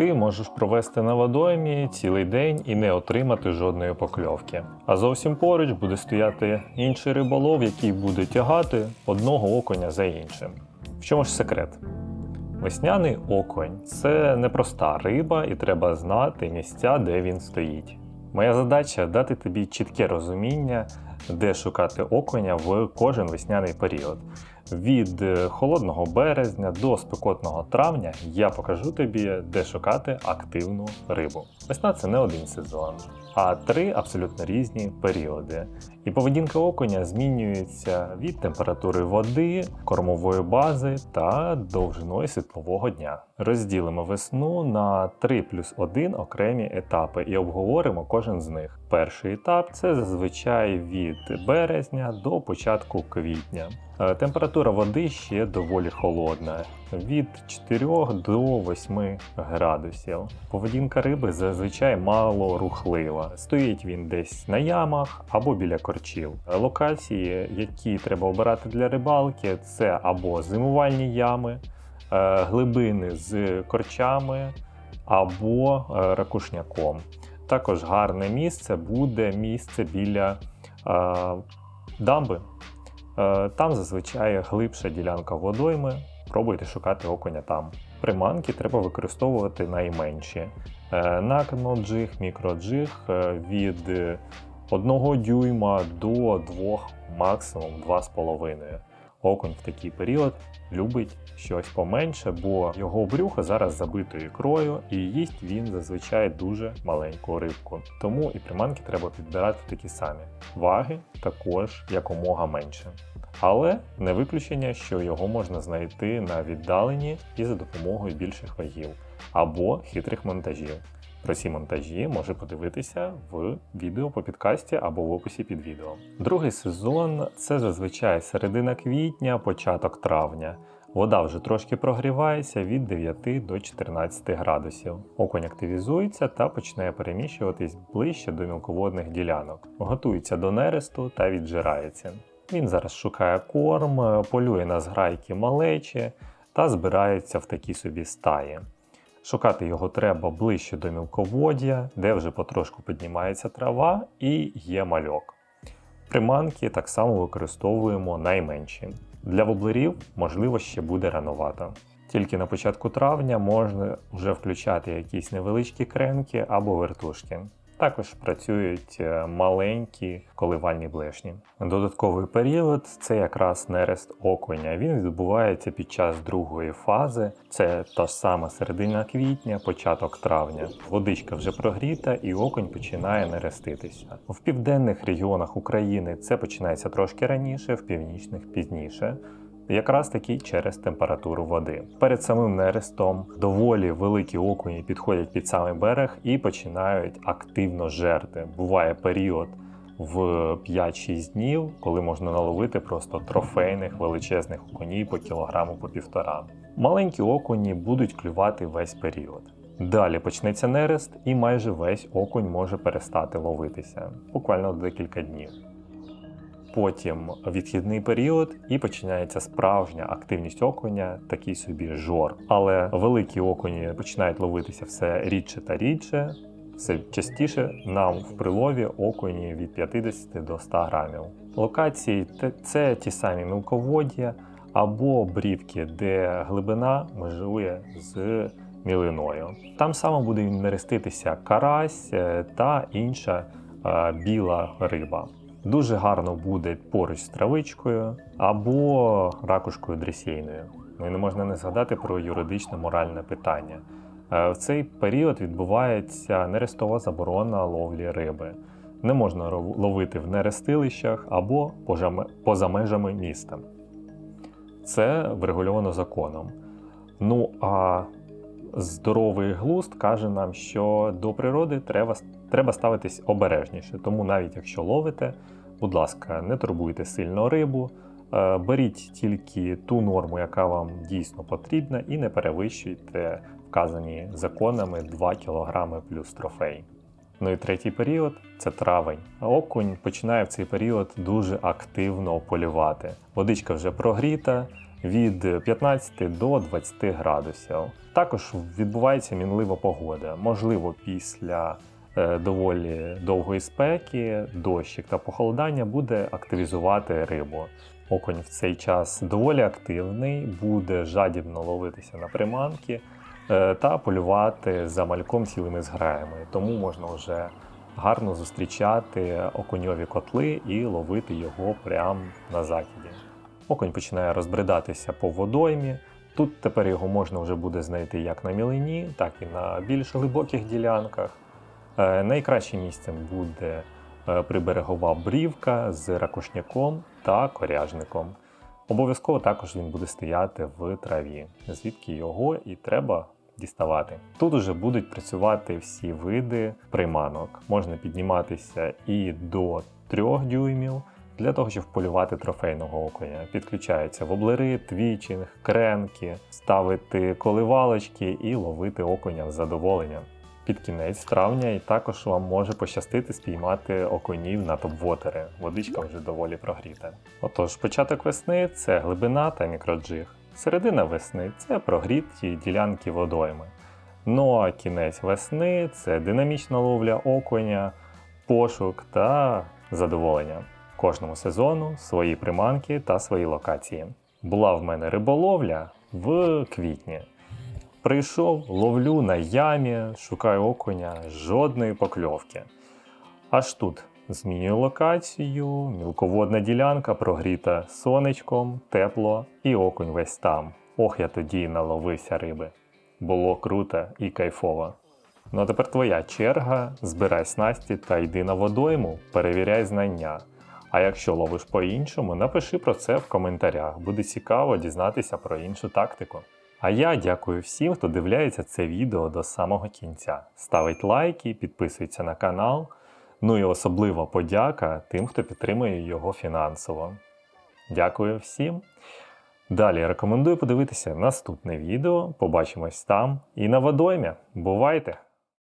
Ти можеш провести на водоймі цілий день і не отримати жодної покльовки. А зовсім поруч буде стояти інший риболов, який буде тягати одного окуня за іншим. В чому ж секрет? Весняний окунь це непроста риба, і треба знати місця, де він стоїть. Моя задача дати тобі чітке розуміння, де шукати окуня в кожен весняний період. Від е, холодного березня до спекотного травня я покажу тобі, де шукати активну рибу. Весна це не один сезон, а три абсолютно різні періоди. І поведінка окуня змінюється від температури води, кормової бази та довжиною світлового дня. Розділимо весну на 3 плюс 1 окремі етапи і обговоримо кожен з них. Перший етап це зазвичай від березня до початку квітня. Е, Температура води ще доволі холодна від 4 до 8 градусів. Поведінка риби зазвичай мало рухлива. Стоїть він десь на ямах або біля корчів. Локації, які треба обирати для рибалки, це або зимувальні ями, глибини з корчами або е, ракушняком. Також гарне місце буде місце біля е, дамби. Е, Там зазвичай глибша ділянка водойми. Пробуйте шукати окуня там. Приманки треба використовувати найменші. Е, Накноджиг, мікроджиг е, від 1 дюйма до 2, максимум 2,5. Окунь в такий період любить щось поменше, бо його брюхо зараз забито ікрою, і їсть він зазвичай дуже маленьку рибку. Тому і приманки треба підбирати такі самі. Ваги також якомога менше. Але не виключення, що його можна знайти на віддаленні і за допомогою більших вагів або хитрих монтажів. Про ці монтажі може подивитися в відео по підкасті або в описі під відео. Другий сезон це зазвичай середина квітня, початок травня. Вода вже трошки прогрівається від 9 до 14 градусів. Окунь активізується та починає переміщуватись ближче до мілководних ділянок, готується до нересту та віджирається. Він зараз шукає корм, полює на зграйки малечі та збирається в такі собі стаї. Шукати його треба ближче до мілководдя, де вже потрошку піднімається трава і є мальок. Приманки так само використовуємо найменші. Для воблерів, можливо, ще буде рановато. Тільки на початку травня можна вже включати якісь невеличкі кренки або вертушки. Також працюють е, маленькі коливальні блешні. Додатковий період це якраз нерест окуня. Він відбувається під час другої фази. Це та сама середина квітня, початок травня. Водичка вже прогріта, і окунь починає нереститися. В південних регіонах України це починається трошки раніше, в північних пізніше. Якраз таки через температуру води. Перед самим нерестом доволі великі окуні підходять під самий берег і починають активно жерти. Буває період в 5-6 днів, коли можна наловити просто трофейних величезних окунів по кілограму по півтора. Маленькі окуні будуть клювати весь період. Далі почнеться нерест, і майже весь окунь може перестати ловитися, буквально декілька днів. Потім відхідний період і починається справжня активність окуня, такий собі жор. Але великі окуні починають ловитися все рідше та рідше. Все частіше нам в прилові окуні від 50 до 100 грамів. Локації це ті самі мілководдя або брівки, де глибина межує з мілиною. Там само буде нереститися карась е, та інша е, біла риба. Дуже гарно буде поруч з травичкою або ракушкою дресійною. Ну і не можна не згадати про юридичне моральне питання. Е, В цей період відбувається нерестова заборона ловлі риби. Не можна ловити в нерестилищах або поза межами міста. Це врегульовано законом. Ну а здоровий глузд каже нам, що до природи треба, треба ставитись обережніше. Тому навіть якщо ловите, будь ласка, не турбуйте сильно рибу, е, беріть тільки ту норму, яка вам дійсно потрібна, і не перевищуйте вказані законами 2 кг плюс трофей. Ну і третій період це травень. Окунь починає в цей період дуже активно полювати. Водичка вже прогріта, від 15 до 20 градусів. Також відбувається мінлива погода. Можливо, після доволі довгої спеки, дощик та похолодання буде активізувати рибу. Окунь в цей час доволі активний, буде жадібно ловитися на приманки е, та полювати за мальком цілими зграями. Тому можна вже гарно зустрічати окуньові котли і ловити його прямо на закиді. Окунь починає розбридатися по водоймі. Тут тепер його можна вже буде знайти як на мілині, так і на більш глибоких ділянках. Е, Найкращим місцем буде е, приберегова брівка з ракушняком та коряжником. Обов'язково також він буде стояти в траві, звідки його і треба діставати. Тут уже будуть працювати всі види приманок. Можна підніматися і до 3 дюймів для того, щоб полювати трофейного окуня. Підключаються воблери, твічинг, кренки, ставити коливалочки і ловити окуня з задоволенням. Під кінець травня і також вам може пощастити спіймати окунів на топвотери. Водичка вже доволі прогріта. Отож, початок весни це глибина та мікроджиг. Середина весни це прогріті ділянки водойми. Ну а кінець весни це динамічна ловля окуня, пошук та задоволення. Кожному сезону свої приманки та свої локації. Була в мене риболовля в квітні. Прийшов, ловлю на ямі, шукаю окуня, жодної покльовки. Аж тут змінюю локацію, мілководна ділянка прогріта сонечком, тепло і окунь весь там. Ох, я тоді наловився риби. Було круто і кайфово. Ну а тепер твоя черга, збирай снасті та йди на водойму, перевіряй знання. А якщо ловиш по-іншому, напиши про це в коментарях. Буде цікаво дізнатися про іншу тактику. А я дякую всім, хто дивляється це відео до самого кінця. Ставить лайки, підписується на канал. Ну і особлива подяка тим, хто підтримує його фінансово. Дякую всім. Далі рекомендую подивитися наступне відео. Побачимось там і на водоймі. Бувайте!